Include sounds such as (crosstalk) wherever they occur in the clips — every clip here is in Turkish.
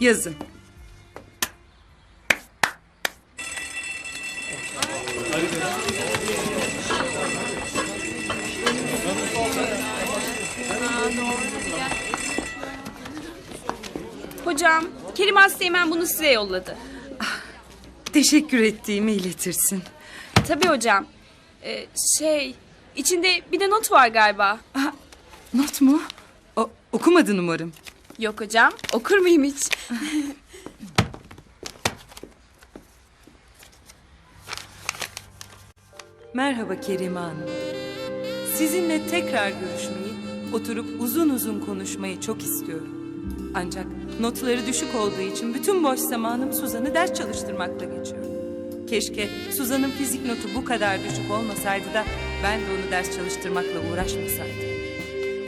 Yazın. Hocam, Kerim Asteğmen bunu size yolladı. Teşekkür ettiğimi iletirsin. Tabii hocam. Ee, şey, içinde bir de not var galiba. Not mu? O, okumadın umarım. Yok hocam, okur muyum hiç? (laughs) Merhaba Kerime Hanım. Sizinle tekrar görüşmeyi, oturup uzun uzun konuşmayı çok istiyorum. Ancak notları düşük olduğu için bütün boş zamanım Suzan'ı ders çalıştırmakla geçiyor. Keşke Suzan'ın fizik notu bu kadar düşük olmasaydı da ben de onu ders çalıştırmakla uğraşmasaydım.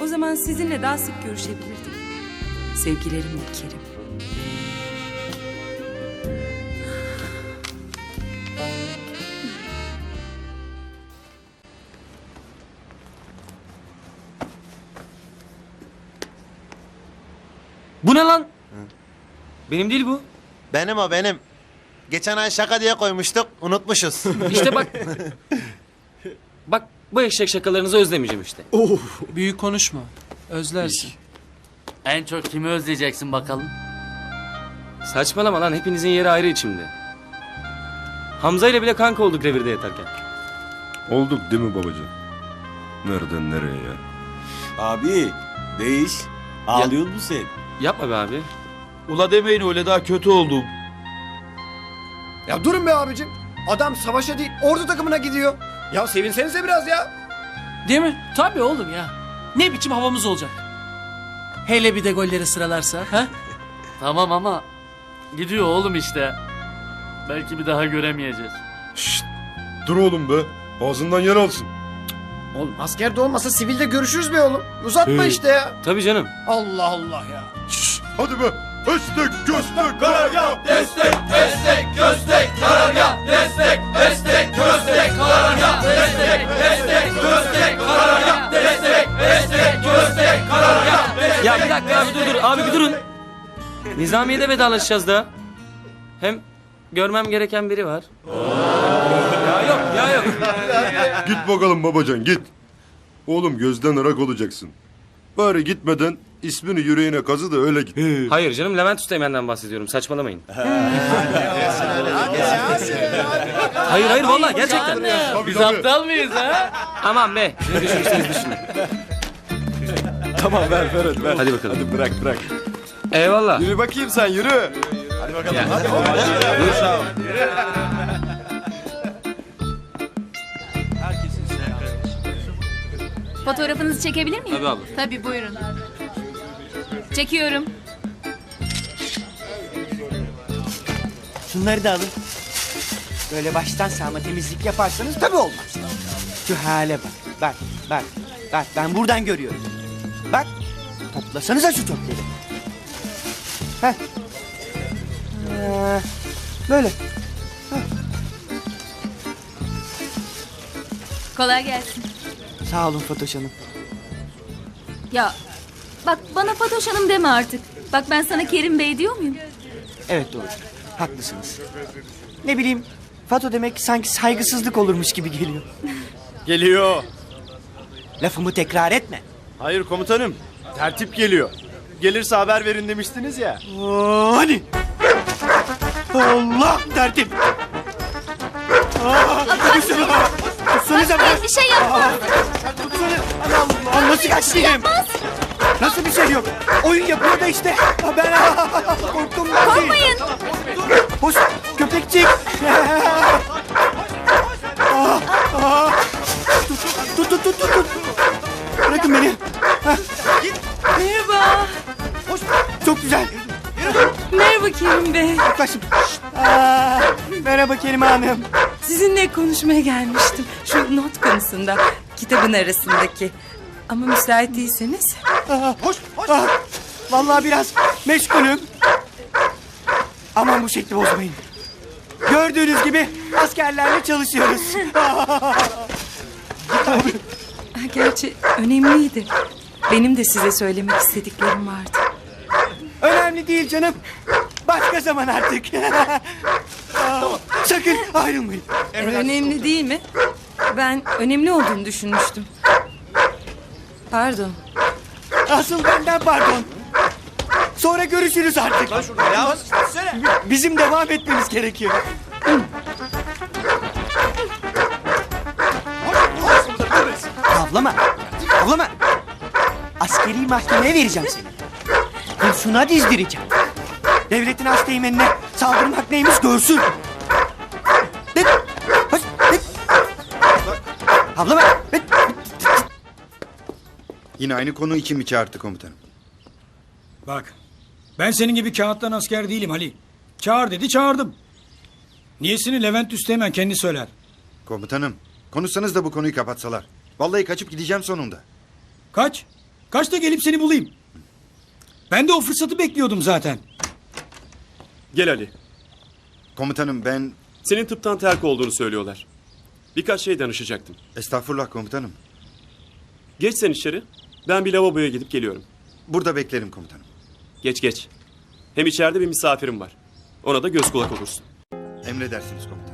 O zaman sizinle daha sık görüşebilirdim. Sevgilerimle Kerim. Bu ne lan? Benim değil bu. Benim o benim. Geçen ay şaka diye koymuştuk, unutmuşuz. (laughs) İşte bak. bak bu eşek şakalarınızı özlemeyeceğim işte. Büyük konuşma. Özlersin. En çok kimi özleyeceksin bakalım? Saçmalama lan hepinizin yeri ayrı içimde. Hamza ile bile kanka olduk revirde yatarken. Olduk değil mi babacığım? Nereden nereye ya? Abi değiş. Ağlıyor musun sen? Yapma be abi. Ula demeyin öyle daha kötü oldum. Ya durun be abicim. Adam savaşa değil ordu takımına gidiyor. Ya sevinsenize biraz ya. Değil mi? Tabii oğlum ya. Ne biçim havamız olacak? Hele bir de golleri sıralarsa. Ha? (laughs) Tamam ama gidiyor oğlum işte. Belki bir daha göremeyeceğiz. Şşt! Dur oğlum be. Ağzından yer alsın. Oğlum askerde olmasa sivilde görüşürüz be oğlum. Uzatma Hey. işte ya. Tabii canım. Allah Allah ya. Hadi be. Destek göster karargah. Abi bir durun. Nizamiye'de vedalaşacağız da. Hem görmem gereken biri var. ya yok ya yok. Git bakalım babacan git. Oğlum gözden ırak olacaksın. Bari gitmeden ismini yüreğine kazı da öyle git. Hayır canım Levent Üsteğmen'den bahsediyorum. Saçmalamayın. (laughs) hayır hayır vallahi gerçekten. Biz aptal mıyız ha? Aman be. Ne düşünürsünüz düşünün. Tamam ver ver ver. Hadi bakalım. Hadi bırak bırak. Eyvallah. Yürü bakayım sen yürü. Hadi bakalım. Hadi. Fotoğrafınızı çekebilir miyim? Tabii abla. Tabii buyurun. Çekiyorum. Şunları da alın. Böyle baştan sağma temizlik yaparsanız tabii olmaz. Şu hale bak. Bak, bak, bak. Ben buradan görüyorum. Bak. Toplasanıza şu çöpleri. Heh. Ee, böyle. Kolay gelsin. Sağ olun Fatoş Hanım. Ya bak bana Fatoş Hanım deme artık. Bak ben sana Kerim Bey diyor muyum? Evet doğru. Haklısınız. Ne bileyim Fato demek sanki saygısızlık olurmuş gibi geliyor. Geliyor. Lafımı tekrar etme. Hayır komutanım. Tertip geliyor. Gelirse haber verin demiştiniz ya. Hani? Allah tertip. Aa. Tutsanıza be. Bir şey yapma. Tutsanıza. Allah nasıl kaçayım? Nasıl bir şey yok? Oyun yapıyor da işte. Ben korktum. Korkmayın. Hoş köpekçik. (laughs) Hanım. Sizinle konuşmaya gelmiştim. Şu not konusunda. Kitabın arasındaki. Ama müsait değilseniz. Hoş, hoş. vallahi biraz meşgulüm. Aman bu şekli bozmayın. Gördüğünüz gibi askerlerle çalışıyoruz. Gerçi önemliydi. Benim de size söylemek istediklerim vardı. Önemli değil canım. Başka zaman artık. (laughs) Aa, Sakın ayrılmayın. Önemli değil mi? Ben önemli olduğunu düşünmüştüm. Pardon. Asıl benden pardon. Sonra görüşürüz artık. Ya Bizim devam etmemiz gerekiyor. Avlama. Avlama. Askeri mahkemeye vereceğim seni. Kurşuna dizdireceğim. Devletin hastaymenine saldırmak neymiş görsün. Avlama. De. Yine aynı konu iki mi çağırdı komutanım? Bak, ben senin gibi kağıttan asker değilim Ali. Çağır dedi, çağırdım. Niyesini Levent Üste hemen kendi söyler. Komutanım, konuşsanız da bu konuyu kapatsalar. Vallahi kaçıp gideceğim sonunda. Kaç? Kaç da gelip seni bulayım. Ben de o fırsatı bekliyordum zaten. Gel Ali. Komutanım ben... Senin tıptan terk olduğunu söylüyorlar. Birkaç şey danışacaktım. Estağfurullah komutanım. Geç sen içeri. Ben bir lavaboya gidip geliyorum. Burada beklerim komutanım. Geç geç. Hem içeride bir misafirim var. Ona da göz kulak olursun. Emredersiniz komutanım.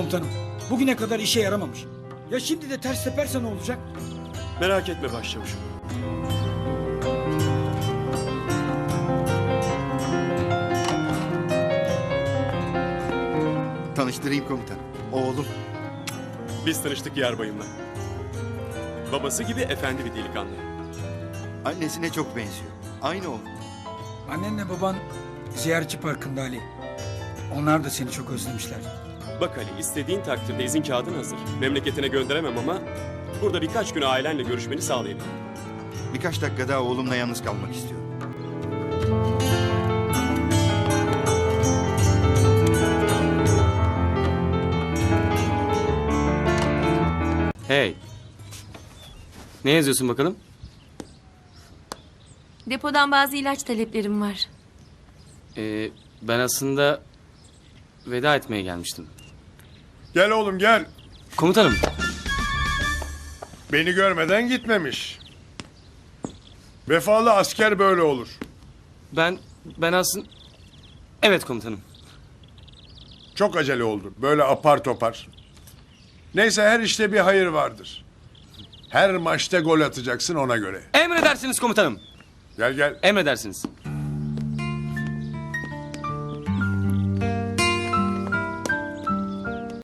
Komutanım, bugüne kadar işe yaramamış. Ya şimdi de ters teperse ne olacak? Merak etme başçavuşum. Tanıştırayım komutanım. Oğlum. Biz tanıştık yarbayımla. Babası gibi efendi bir delikanlı. Annesine çok benziyor. Aynı oğlum. Annenle baban ziyaretçi parkında Ali. Onlar da seni çok özlemişler. Bak Ali istediğin takdirde izin kağıdın hazır. Memleketine gönderemem ama burada birkaç gün ailenle görüşmeni sağlayabilirim. Birkaç dakika daha oğlumla yalnız kalmak istiyorum. Hey. Ne yazıyorsun bakalım? Depodan bazı ilaç taleplerim var. Ee, ben aslında veda etmeye gelmiştim. Gel oğlum gel. Komutanım. Beni görmeden gitmemiş. Vefalı asker böyle olur. Ben ben aslında Evet komutanım. Çok acele oldu. Böyle apar topar. Neyse her işte bir hayır vardır. Her maçta gol atacaksın ona göre. Emredersiniz komutanım. Gel gel. Emredersiniz.